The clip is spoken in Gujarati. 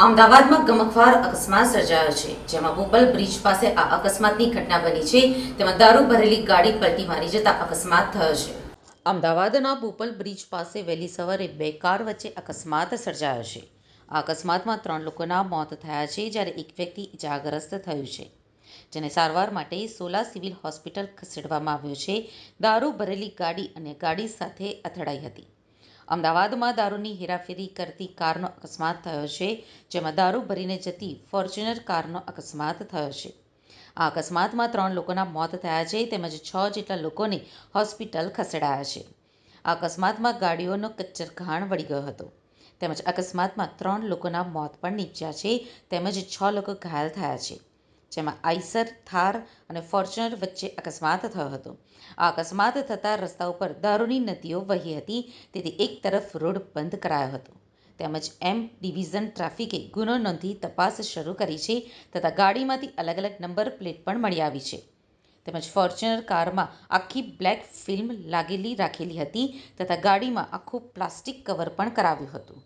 અમદાવાદમાં ગમખવાર અકસ્માત સર્જાયો છે, જેમાં બોપલ બ્રિજ પાસે આ અકસ્માતની ઘટના બની છે, તેમાં દારૂ ભરેલી ગાડી પલટી મારી જતા અકસ્માત થયો છે. અમદાવાદના બોપલ બ્રિજ પાસે વહેલી સવારે બે કાર વચ્ચે અકસ્માત સર્જાયો છે. આ અકસ્માતમાં ત્રણ લોકોના મોત થયા છે, જ્યારે એક વ્યક્તિ ઇજાગ્રસ્ત થયું છે. જેને સારવાર માટે સોલા સિવિલ હોસ્પિટલ ખસેડવામાં આવ્યો છે. દારૂ ભરેલી ગાડી અને ગાડી સાથે અથડાઈ હતી. અમદાવાદમાં દારૂની હેરાફેરી કરતી કારનો અકસ્માત થયો છે, જેમાં દારૂ ભરીને જતી ફોર્ચ્યુનર કારનો અકસ્માત થયો છે. આ અકસ્માતમાં ત્રણ લોકોના મોત થયા છે, તેમજ છ જેટલા લોકોને હોસ્પિટલ ખસેડાયા છે. આ અકસ્માતમાં ગાડીઓનો કચ્ચરઘાણ વળી ગયો હતો. તેમજ અકસ્માતમાં ત્રણ લોકોના મોત પણ નીપજ્યા છે, તેમજ છ લોકો ઘાયલ થયા છે. જેમાં આઈસર, થાર અને ફોર્ચ્યુનર વચ્ચે અકસ્માત થયો હતો. આ અકસ્માત થતાં રસ્તા ઉપર દારૂની નદીઓ વહી હતી, તેથી એક તરફ રોડ બંધ કરાયો હતો. તેમજ એમ ડિવિઝન ટ્રાફિકે ગુનો નોંધી તપાસ શરૂ કરી છે, તથા ગાડીમાંથી અલગ અલગ નંબર પ્લેટ પણ મળી આવી છે. તેમજ ફોર્ચ્યુનર કારમાં આખી બ્લેક ફિલ્મ લાગેલી રાખેલી હતી, તથા ગાડીમાં આખું પ્લાસ્ટિક કવર પણ કરાવ્યું હતું.